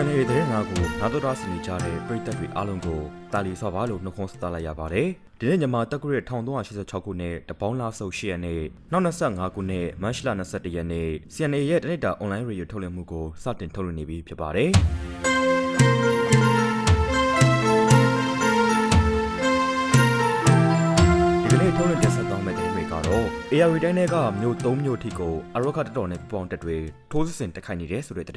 CNA တဲ့ငါကိုနာတော်တာစနေကြတဲ့ပြည်သက်တွေအားလုံးကိုတာလီဆော့ပါလို့နှုတ်ခွန်းဆက်သလိုက်ရပါတယ်။ဒီနေ့ညမှာတက်ဂရက်1386ခုနှစ်တပေါင်းလားဆုပ်8ရက်နေ့နောက်25ခုနှစ်မတ်လ21ရက်နေ့ CNA ရဲ့တနစ်တာ online radio ထုတ်လွှင့်မှုကိုစတင်ထုတ်လွှင့်နေပြီဖြစ်ပါတယ်။ AR တိုင်းတွေကမြို့3မြို့ထိကိုအရော့ခတ်တော်နဲ့ပေါင်းတက်တွေထိုးစစ်ဆင်တက်ခိုက်နေတယ်ဆိုတဲ့တဲ့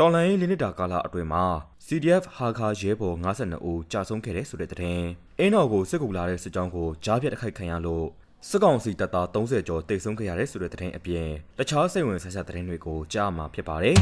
တော်လိုင်းလင်းနစ်တာကာလအတွင်းမှာ CDF ဟာခါရဲဘော်52ဦးကြာဆုံးခဲ့တယ်ဆိုတဲ့တဲ့အင်းတော်ကိုစစ်ကူလာတဲ့စစ်ကြောင်းကိုကြားပြတ်တက်ခိုက်ခံရလို့စစ်ကောင်စီတပ်သား30ကျော်တိတ်ဆုံးခဲ့ရတယ်ဆိုတဲ့တဲ့အပြင်တခြားစိတ်ဝင်စားစရာသတင်းတွေကိုကြားမှာဖြစ်ပါတယ်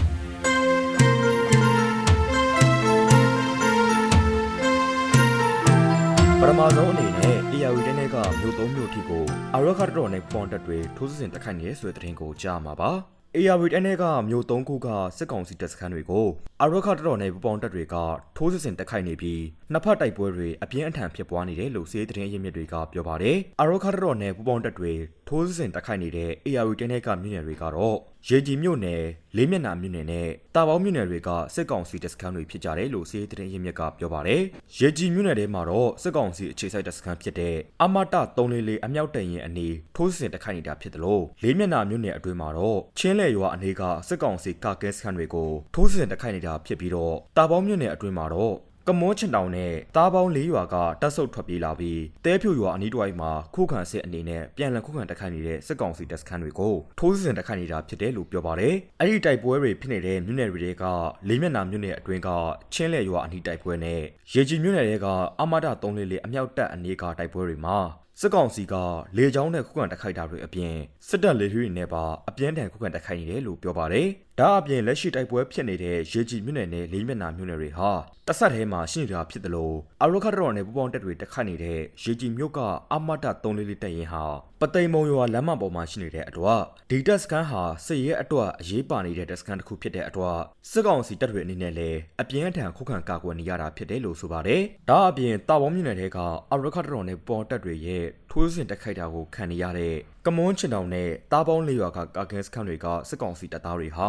ထမဆုံးအနေနဲ့ AR တိုင်းတွေကမြို့သုံးမြို့ထိကိုအရော့ခတ်တော်နဲ့ပွန်တက်တွေထိုးစစ်ဆင်တက်ခိုက်နေရဆိုတဲ့သတင်းကိုကြားမှာပါ။ AR တိုင်းတွေကမြို့သုံးခုကစစ်ကောင်စီတပ်စခန်းတွေကိုအရော့ခတ်တော်နဲ့ပူပေါင်းတက်တွေကထိုးစစ်ဆင်တက်ခိုက်နေပြီးနှစ်ဖက်တိုက်ပွဲတွေအပြင်းအထန်ဖြစ်ပွားနေတယ်လို့စီးရေးသတင်းရင်းမြစ်တွေကပြောပါတယ်။အရော့ခတ်တော်နဲ့ပူပေါင်းတက်တွေထိုးစစ်ဆင်တက်ခိုက်နေတဲ့ AR တိုင်းတွေကမြို့နယ်တွေကတော့ရေကြီးမြို့နယ်လေးမျက်နှာမြို့နယ်နဲ့တာပေါင်းမြို့နယ်တွေကစစ်ကောင်စီတပ်စခန်းတွေဖြစ်ကြတယ်လို့စီးရေးသတင်းရင်းမြစ်ကပြောပါတယ်။ရေကြီးမြို့နယ်ထဲမှာတော့စစ်ကောင်စီအခြေစိုက်တပ်စခန်းဖြစ်တဲ့အမတ344အမြောက်တရင်အနီးထိုးစစ်ဆင်တက်ခိုက်နေတာဖြစ်တယ်လို့လေးမျက်နှာမြို့နယ်အတွင်းမှာတော့ချင်းလဲရွာအနေကစစ်ကောင်စီကာကဲစခန်းတွေကိုထိုးစစ်ဆင်တက်ခိုက်နေတာဖြစ်ပြီးတော့တာပေါင်းမြို့နယ်အတွင်းမှာတော့ ကမွန်းချင်တောင်နဲ့တားပေါင်း၄ရွာကတပ်ဆုပ်ထွက်ပြေးလာပြီးတဲဖြူရွာအနီးတစ်ဝိုက်မှာခုခံစစ်အနေနဲ့ပြန်လည်ခုခံတိုက်ခိုက်နေတဲ့စစ်ကောင်စီတပ်စခန်းတွေကိုထိုးစစ်ဆင်တိုက်ခိုက်နေတာဖြစ်တယ်လို့ပြောပါတယ်။အဲ့ဒီတိုက်ပွဲတွေဖြစ်နေတဲ့မြို့နယ်တွေကလေးမျက်နှာမြို့နယ်အတွင်းကချင်းလဲရွာအနီးတိုက်ပွဲနဲ့ရေကြီးမြို့နယ်တွေကအမဒ344အမြောက်တပ်အနေကတိုက်ပွဲတွေမှာစစ်ကောင်စီကလေကြောင်းနဲ့ခုခံတိုက်ခိုက်တာတွေအပြင်စစ်တပ်လေထီးတွေနဲ့ပါအပြင်းထန်ခုခံတိုက်ခိုက်နေတယ်လို့ပြောပါတယ်။ ဒါအပြင်လက်ရှိတိုက်ပွဲဖြစ်နေတဲ့ရေကြီးမြို့နယ်နဲ့လေးမျက်နှာမြို့နယ်တွေဟာတဆက်ထဲမှာရှိနေတာဖြစ်တယ်လို့အရောခတ်တော်နဲ့ပူပေါင်းတက်တွေတိုက်ခိုက်နေတဲ့ရေကြီးမြို့ကအမဒ344တပ်ရင်းဟာပသိမ်မုံရွာလမ်းမပေါ်မှာရှိနေတဲ့အတွက်ဒီတက်စကန်ဟာစစ်ရဲအတွက်အရေးပါနေတဲ့တက်စကန်တစ်ခုဖြစ်တဲ့အတွက်စစ်ကောင်စီတပ်တွေအနေနဲ့လည်းအပြင်းအထန်ခုခံကာကွယ်နေရတာဖြစ်တယ်လို့ဆိုပါတယ်။ဒါအပြင်တာဝေါမြို့နယ်ထဲကအရောခတ်တော်နဲ့ပူပေါင်းတက်တွေရဲ့ထိုးစစ်တိုက်ခိုက်တာကိုခံနေရတဲ့ကမွန်းချင်တောင်နဲ့တာပေါင်းလေးရွာကကာကင်းစခန်းတွေကစစ်ကောင်စီတပ်သားတွေဟာ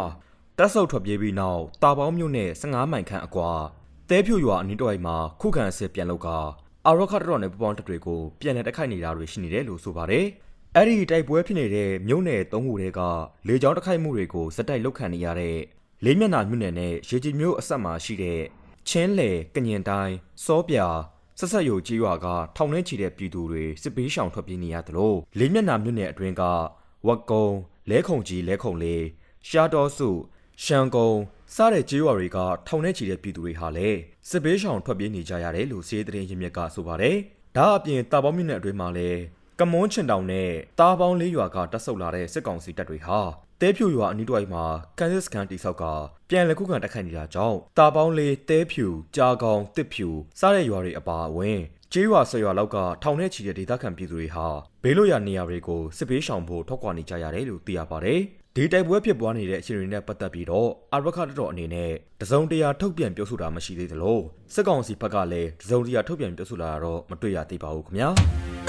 တပ်ဆုပ်ထွက်ပြေးပြီးနောက်တာပေါင်းမြို့နယ်15မိုင်ခန့်အကွာတဲဖြူရွာအနီးတစ်ဝိုက်မှာခုခံစစ်ပြန်လုပ်ကအာရော့ခတ်တော်နဲ့ပူပေါင်းတပ်တွေကိုပြန်လည်တိုက်ခိုက်နေတာတွေရှိနေတယ်လို့ဆိုပါတယ်။အဲ့ဒီတိုက်ပွဲဖြစ်နေတဲ့မြို့နယ်သုံးခုတွေကလေကြောင်းတိုက်ခိုက်မှုတွေကိုစက်တိုက်လုပ်ခံနေရတဲ့လေးမျက်နှာမြို့နယ်နဲ့ရေကြီးမြို့အဆက်မှာရှိတဲ့ချင်းလေကညင်တိုင်းစောပြာ ဆက်ဆက်ယိုကြီးရွာကထောင်နှင်းချီတဲ့ပြည်သူတွေစစ်ပေးရှောင်ထွက်ပြေးနေရတယ်လို့လေးမျက်နှာမြို့နယ်အတွင်းကဝက်ကုံလဲခုံကြီးလဲခုံလေးရှားတော်စုရှန်ကုံစားတဲ့ကြေးရွာတွေကထောင်နှင်းချီတဲ့ပြည်သူတွေဟာလည်းစစ်ပေးရှောင်ထွက်ပြေးနေကြရတယ်လို့စီးတဲ့ရင်မြစ်ကဆိုပါတယ်ဒါအပြင်တာပေါင်းမြို့နယ်အတွင်းမှာလည်းကမွန်းချင်တောင်နဲ့တားပေါင်းလေးရွာကတက်ဆုပ်လာတဲ့စစ်ကောင်စီတပ်တွေဟာ တဲဖြူရွာအနီးတစ်ဝိုက်မှာကန်စစ်စကန်တိဆောက်ကပြန်လည်ခုခံတိုက်ခိုက်နေတာကြောင့်တာပေါင်းလေးတဲဖြူကြာကောင်တစ်ဖြူစားတဲ့ရွာတွေအပါအဝင်ကျေးရွာဆယ်ရွာလောက်ကထောင်ထဲချီတဲ့ဒေသခံပြည်သူတွေဟာဘေးလွတ်ရာနေရာတွေကိုစစ်ပေးရှောင်ဖို့ထောက်ကွာနေကြရတယ်လို့သိရပါတယ်။ဒီတိုက်ပွဲဖြစ်ပွားနေတဲ့အခြေအနေနဲ့ပတ်သက်ပြီးတော့အာရခတ်တော်အနေနဲ့တစုံတရာထုတ်ပြန်ပြောဆိုတာမရှိသေးသလိုစစ်ကောင်စီဘက်ကလည်းတစုံတရာထုတ်ပြန်ပြောဆိုလာတော့မတွေ့ရသေးပါဘူးခင်ဗျာ။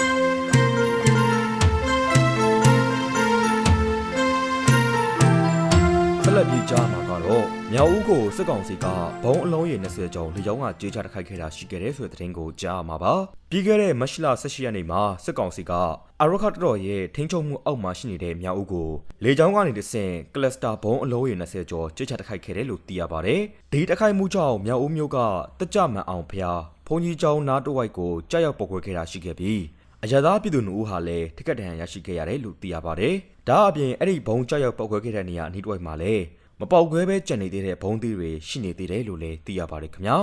ဆက်လက်ပြီးကြားမှာကတော့မြောက်ဦးကိုစစ်ကောင်စီကဘုံအလုံးရေ20ကျော်လေကြောင်းကကြေးချတိုက်ခိုက်ခဲ့တာရှိခဲ့တဲ့ဆိုတဲ့သတင်းကိုကြားမှာပါပြီးခဲ့တဲ့မတ်လ18ရက်နေ့မှာစစ်ကောင်စီကအရခတ်တော်ရဲ့ထိန်းချုပ်မှုအောက်မှာရှိနေတဲ့မြောက်ဦးကိုလေကြောင်းကနေတဆင့်ကလစတာဘုံအလုံးရေ20ကျော်ကြေးချတိုက်ခိုက်ခဲ့တယ်လို့သိရပါတယ်ဒီတိုက်ခိုက်မှုကြောင့်မြောက်ဦးမြို့ကတကြမှန်အောင်ဖျားဘုံကြီးကျောင်းနားတဝိုက်ကိုကြားရောက်ပုတ်ခွဲခဲ့တာရှိခဲ့ပြီး အရသာပြည်သူနှုတ်ဟာလည်းထိကက်တန်ရရှိခဲ့ရတယ်လို့သိရပါတယ်။ဒါအပြင်အဲ့ဒီဘုံကြောက်ရောက်ပောက်ခွဲခဲ့တဲ့နေရာအနီးတစ်ဝိုက်မှာလည်းမပေါက်ခွဲပဲကြံနေသေးတဲ့ဘုံသီးတွေရှိနေသေးတယ်လို့လည်းသိရပါတယ်ခင်ဗျာ။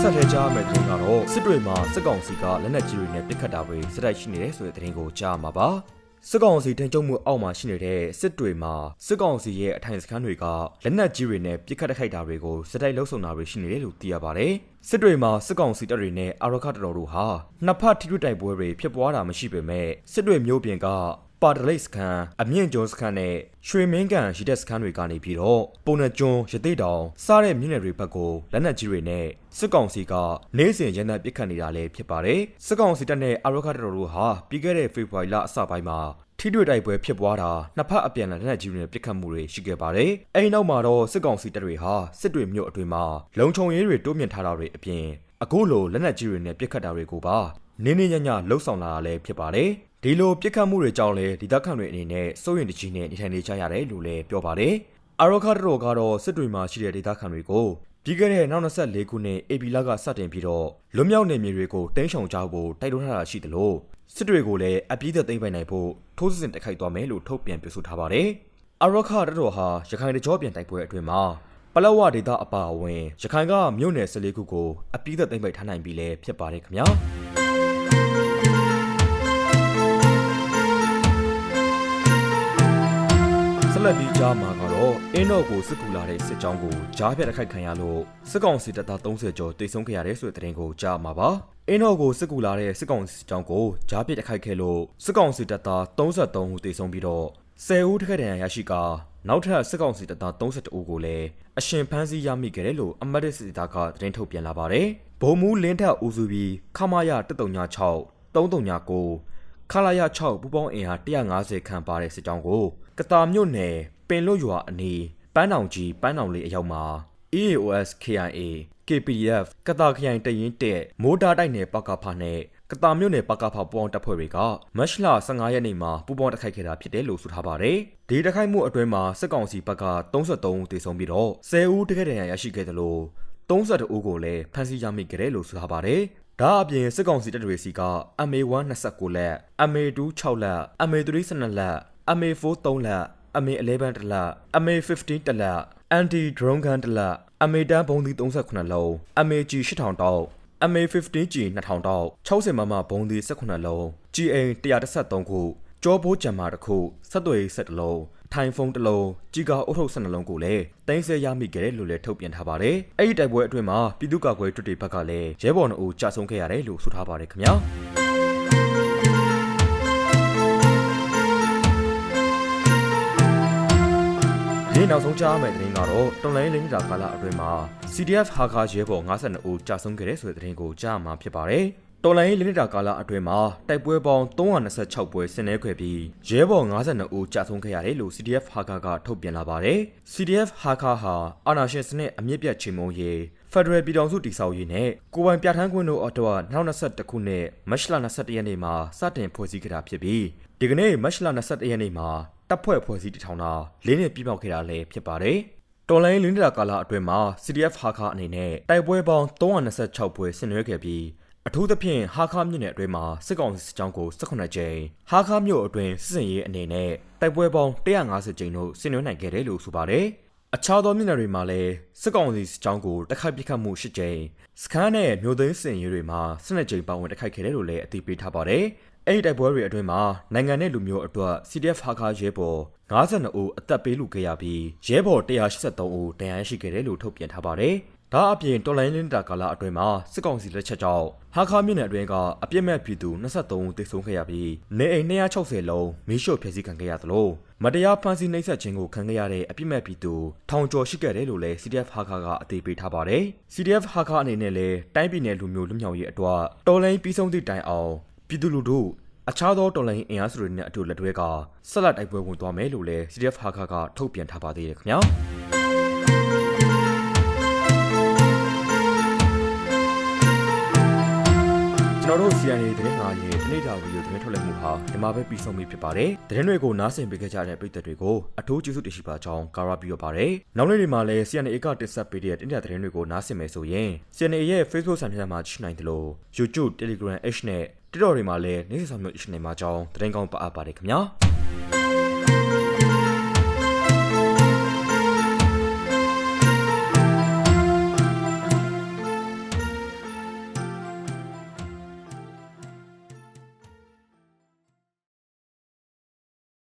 ဆက်ထဲကြားမယ့်သတင်းကတော့စစ်တွေမှာစစ်ကောင်စီကလက်နက်ကြီးတွေနဲ့ပစ်ခတ်တာတွေစတိုက်ရှိနေတယ်ဆိုတဲ့သတင်းကိုကြားမှာပါ။ စစ်ကောင်စီတင်ကြုံမှုအောက်မှာရှိနေတဲ့စစ်တွေမှာစစ်ကောင်စီရဲ့အထိုင်စခန်းတွေကလက်နက်ကြီးတွေနဲ့ပစ်ခတ်တိုက်ခိုက်တာတွေကိုစတိုက်လှုပ်ဆောင်တာတွေရှိနေတယ်လို့သိရပါတယ်။စစ်တွေမှာစစ်ကောင်စီတပ်တွေနဲ့အာရခတ်တော်တို့ဟာနှစ်ဖက်ထိတွေ့တိုက်ပွဲတွေဖြစ်ပွားတာမရှိပေမဲ့စစ်တွေမျိုးပြင်က ပါတလိတ်စခန်းအမြင့်ကျွန်းစခန်းနဲ့ရွှေမင်းကန်ရီတက်စခန်းတွေကနေပြီးတော့ပုံနှကျွန်းရသေးတောင်စားတဲ့မြို့နယ်တွေဘက်ကိုလက်နက်ကြီးတွေနဲ့စစ်ကောင်စီကနေစဉ်ရန်တပ်ပစ်ခတ်နေတာလည်းဖြစ်ပါတယ်စစ်ကောင်စီတပ်နဲ့အာရခတ်တော်တို့ဟာပြီးခဲ့တဲ့ဖေဖော်ဝါရီလအစပိုင်းမှာထိတွေ့တိုက်ပွဲဖြစ်ပွားတာနှစ်ဖက်အပြန်အလှန်လက်နက်ကြီးတွေနဲ့ပစ်ခတ်မှုတွေရှိခဲ့ပါတယ်။အဲဒီနောက်မှာတော့စစ်ကောင်စီတပ်တွေဟာစစ်တွေမြို့အတွင်းမှာလုံခြုံရေးတွေတိုးမြင့်ထားတာတွေအပြင်အခုလိုလက်နက်ကြီးတွေနဲ့ပစ်ခတ်တာတွေကိုပါနင်းနေညညလှုပ်ဆောင်လာတာလည်းဖြစ်ပါတယ်။ ဒီလိုပြစ်ခတ်မှုတွေကြောင့်လည်းဒေသခံတွေအနေနဲ့စိုးရင်တကြီးနဲ့နေထိုင်နေကြရတယ်လို့လည်းပြောပါတယ်။အာရောခါတတော်ကတော့စစ်တွေမှာရှိတဲ့ဒေသခံတွေကိုပြီးခဲ့တဲ့နောက်24ခုနှစ်အေပီလာကစတင်ပြီးတော့လွတ်မြောက်နေမြေတွေကိုတင်းရှောင်ကြဖို့တိုက်တွန်းထားတာရှိသလိုစစ်တွေကိုလည်းအပြည့်သက်သိမ်းပိုင်နိုင်ဖို့ထိုးစစ်ဆင်တိုက်ခိုက်သွားမယ်လို့ထုတ်ပြန်ပြောဆိုထားပါတယ်။အာရောခါတတော်ဟာရခိုင်တကြောပြန်တိုက်ပွဲအတွင်းမှာပလောဝဒေတာအပါအဝင်ရခိုင်ကမြို့နယ်14ခုကိုအပြည့်သက်သိမ်းပိုက်ထားနိုင်ပြီလည်းဖြစ်ပါတယ်ခင်ဗျာ။ လက်ပြီးကြားမှာကတော့အင်းတော့ကိုစစ်ကူလာတဲ့စစ်ကြောင်းကိုကြားပြတ်တစ်ခိုက်ခံရလို့စစ်ကောင်စီတပ်သား30ကျော်တိတ်ဆုံးခဲ့ရတဲ့ဆိုတဲ့သတင်းကိုကြားမှာပါအင်းတော့ကိုစစ်ကူလာတဲ့စစ်ကောင်စီကြောင်းကိုကြားပြတ်တစ်ခိုက်ခဲ့လို့စစ်ကောင်စီတပ်သား33ဦးတိတ်ဆုံးပြီးတော့10ဦးတစ်ခက်တန်ရရှိကာနောက်ထပ်စစ်ကောင်စီတပ်သား32ဦးကိုလည်းအရှင်ဖမ်းဆီးရမိခဲ့တယ်လို့အမတ်စစ်စစ်သားကသတင်းထုတ်ပြန်လာပါတယ်ဗိုလ်မှူးလင်းထက်ဦးစုပြီးခမာယ136 339 ခလာရ6ပူပေါင်းအင်အား150ခန့်ပါတဲ့စစ်ကြောင်းကိုကတာမြို့နယ်ပင်လွတ်ရွာအနီးပန်းတောင်ကြီးပန်းတောင်လေးအရောက်မှာ EAOS KIA KPDF ကတာခရိုင်တရင်တဲ့မိုးတားတိုက်နယ်ပကဖနဲ့ကတာမြို့နယ်ပကဖပူပေါင်းတပ်ဖွဲ့တွေကမတ်လ15ရက်နေ့မှာပူပေါင်းတိုက်ခိုက်ခဲ့တာဖြစ်တယ်လို့ဆိုထားပါတယ်။ဒီတိုက်ခိုက်မှုအတွင်းမှာစစ်ကောင်စီဘက်က33ဦးသေဆုံးပြီးတော့10ဦးတကယ်တမ်းရရှိခဲ့တယ်လို့32ဦးကိုလည်းဖမ်းဆီးရမိခဲ့တယ်လို့ဆိုထားပါတယ်။ ဒါအပြင်စစ်ကောင်စီတပ်တွေစီက MA1 29လက် MA2 6လက် MA3 12လက် MA4 3လက် MA11 တစ်လက် MA15 တစ်လက် Anti drone gun တစ်လက် MA10 ဘုံးသီး38လုံး MAG 8000တောက် MA15G 2000တောက်60မမဘုံးသီး18လုံး GA 113ခုကြောဘိုးကြံမာတစ်ခုဆက်သွယ်ဆက်တစ်လုံးထိုင်ဖုန်းတစ်လုံးကြီးကာအုတ်ထုတ်12လုံးကိုလည်းတင်းဆဲရမိခဲ့တယ်လို့လည်းထုတ်ပြန်ထားပါတယ်။အဲ့ဒီတိုက်ပွဲအတွင်းမှာပြည်သူ့ကာကွယ်တွတ်တွေဘက်ကလည်းရဲဘော်နှုတ်ကြာဆုံးခဲ့ရတယ်လို့ဆိုထားပါတယ်ခင်ဗျာ။ဒီနောက်ဆုံးကြားရမယ့်သတင်းကတော့တော်လိုင်းလိမ့်တာကာလအတွင်းမှာ CDF ဟာခါရဲဘော်52ဦးကြာဆုံးခဲ့တဲ့ဆိုတဲ့သတင်းကိုကြားမှာဖြစ်ပါတယ်။ တော်လိုင်းလိမ့်တာကာလအတွင်းမှာတိုက်ပွဲပေါင်း326ပွဲဆင်နွှဲခဲ့ပြီးရဲဘော်52ဦးကြာဆုံးခဲ့ရတယ်လို့ CDF ဟာခါကထုတ်ပြန်လာပါတယ်။ CDF ဟာခါဟာအာနာရှင်စနစ်အမြင့်ပြတ်ချေမှုန်းရေးဖက်ဒရယ်ပြည်ထောင်စုတည်ဆောက်ရေးနဲ့ကိုယ်ပိုင်ပြဋ္ဌာန်းခွင့်တို့အတွက်2021ခုနှစ်မတ်လ21ရက်နေ့မှာစတင်ဖွဲ့စည်းခဲ့တာဖြစ်ပြီးဒီကနေ့မတ်လ21ရက်နေ့မှာတပ်ဖွဲ့ဖွဲ့စည်းတည်ထောင်တာလေးနှစ်ပြည့်မြောက်ခဲ့တာလည်းဖြစ်ပါတယ်။တော်လိုင်းလင်းဒရာကာလာအတွင်းမှာ CDF ဟာခါအနေနဲ့တိုက်ပွဲပေါင်း326ပွဲဆင်နွှဲခဲ့ပြီး အထူးသဖြင့်ဟာခါမြို့နယ်အတွင်းမှာစစ်ကောင်စီစစ်ကြောင်းကို18ကြိမ်ဟာခါမြို့အတွင်းစစ်စင်ရေးအနေနဲ့တိုက်ပွဲပေါင်း150ကြိမ်တို့ဆင်နွှဲနိုင်ခဲ့တယ်လို့ဆိုပါတယ်။အခြားသောမြို့နယ်တွေမှာလည်းစစ်ကောင်စီစစ်ကြောင်းကိုတိုက်ခိုက်ပစ်ခတ်မှု၈ကြိမ်စခန်းနဲ့မြို့သိမ်းစင်ရေးတွေမှာ12ကြိမ်ပါဝင်တိုက်ခိုက်ခဲ့တယ်လို့လည်းအသိပေးထားပါတယ်။အဲ့ဒီတိုက်ပွဲတွေအတွင်းမှာနိုင်ငံနဲ့လူမျိုးအတွက် CDF ဟာခါရဲဘော်52ဦးအသက်ပေးလူခဲ့ရပြီးရဲဘော်183ဦးတရားရှိခဲ့တယ်လို့ထုတ်ပြန်ထားပါတယ်။ ဒါအပြင်တော်လိုင်းလင်းတာကာလအတွင်းမှာစစ်ကောင်စီလက်ချက်ကြောင့်ဟာခါမြို့နယ်အတွင်းကအပြစ်မဲ့ပြည်သူ23ဦးသေဆုံးခဲ့ရပြီးနေအိမ်260လုံးမီးရှို့ဖျက်ဆီးခံခဲ့ရသလိုမတရားဖမ်းဆီးနှိပ်စက်ခြင်းကိုခံခဲ့ရတဲ့အပြစ်မဲ့ပြည်သူထောင်ကျော်ရှိခဲ့တယ်လို့လည်း CDF ဟာခါကအသိပေးထားပါတယ်။ CDF ဟာခါအနေနဲ့လည်းတိုင်းပြည်နယ်လူမျိုးလူမျိုးရေးအတွက်တော်လိုင်းပြီးဆုံးသည့်တိုင်အောင်ပြည်သူလူထုအခြားသောတော်လိုင်းအင်အားစုတွေနဲ့အတူလက်တွဲကဆက်လက်တိုက်ပွဲဝင်သွားမယ်လို့လည်း CDF ဟာခါကထုတ်ပြန်ထားပါသေးတယ်ခင်ဗျာ ကျွန်တော်တို့ CNA သတင်းငါရဲ့တနေ့တာဗီဒီယိုသတင်းထုတ်လွှင့်မှုဟာဒီမှာပဲပြီးဆုံးပြီဖြစ်ပါတယ်။သတင်းတွေကိုနားဆင်ပေးခဲ့ကြတဲ့ပရိသတ်တွေကိုအထူးကျေးဇူးတင်ရှိပါကြောင်းကာရာပြီးရပါတယ်။နောက်နေ့တွေမှာလည်း CNA ကတင်ဆက်ပေးတဲ့တင်ပြသတင်းတွေကိုနားဆင်မယ်ဆိုရင် CNA ရဲ့ Facebook စာမျက်နှာမှာကြည့်နိုင်တယ်လို့ YouTube, Telegram, H နဲ့ TikTok တွေမှာလည်းနေ့စဉ်ဆောင်မျိုးအရှင်နေမှာကြောင်းသတင်းကောင်းပါအပ်ပါတယ်ခင်ဗျာ။